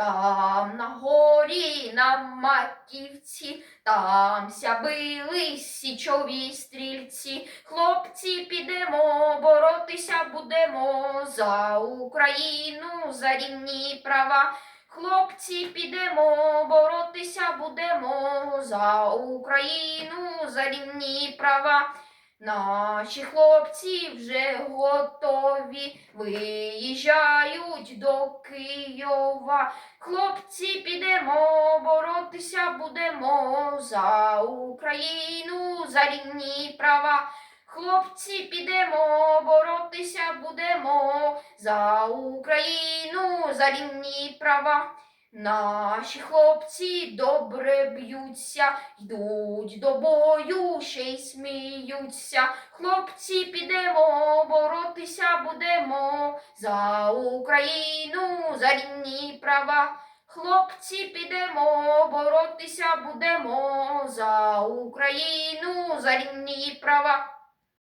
Там на горі, на маківці, там ся січові стрільці. Хлопці, підемо, боротися будемо за Україну, за рівні права. Хлопці, підемо, боротися будемо за Україну, за рівні права. Наші хлопці вже готові, виїжджають до Києва. Хлопці, підемо, боротися будемо за Україну, за рівні права. Хлопці, підемо, боротися будемо за Україну, за рівні права. Наші хлопці добре б'ються, йдуть до бою, ще сміються. Хлопці, підемо, боротися будемо за Україну, за рівні права. Хлопці, підемо, боротися будемо за Україну, за рівні права.